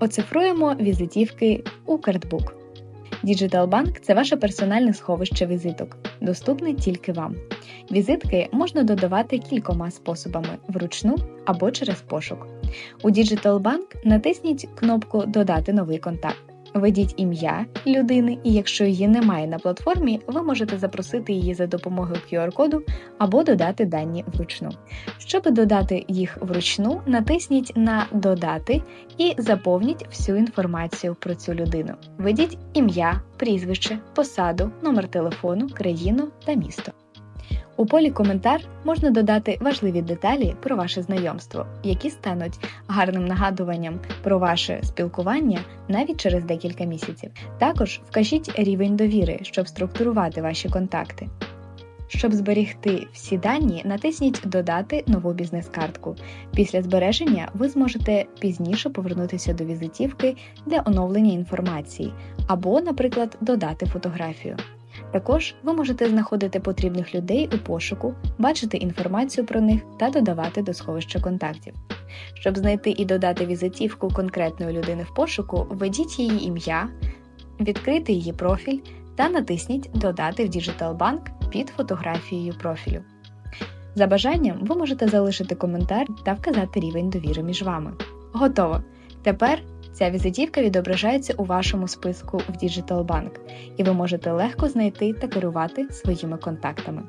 Оцифруємо візитівки у картбук. Діджиталбанк це ваше персональне сховище візиток, доступне тільки вам. Візитки можна додавати кількома способами вручну або через пошук. У Діджиталбанк натисніть кнопку Додати новий контакт. Введіть ім'я людини, і якщо її немає на платформі, ви можете запросити її за допомогою QR-коду або додати дані вручну. Щоб додати їх вручну, натисніть на Додати і заповніть всю інформацію про цю людину. Введіть ім'я, прізвище, посаду, номер телефону, країну та місто. У полі Коментар можна додати важливі деталі про ваше знайомство, які стануть гарним нагадуванням про ваше спілкування навіть через декілька місяців. Також вкажіть рівень довіри, щоб структурувати ваші контакти. Щоб зберегти всі дані, натисніть Додати нову бізнес-картку. Після збереження ви зможете пізніше повернутися до візитівки для оновлення інформації або, наприклад, додати фотографію. Також ви можете знаходити потрібних людей у пошуку, бачити інформацію про них та додавати до сховища контактів. Щоб знайти і додати візитівку конкретної людини в пошуку, введіть її ім'я, відкрити її профіль та натисніть Додати в Digital під фотографією профілю. За бажанням ви можете залишити коментар та вказати рівень довіри між вами. Готово! Тепер Ця візитівка відображається у вашому списку в Digital Bank, і ви можете легко знайти та керувати своїми контактами.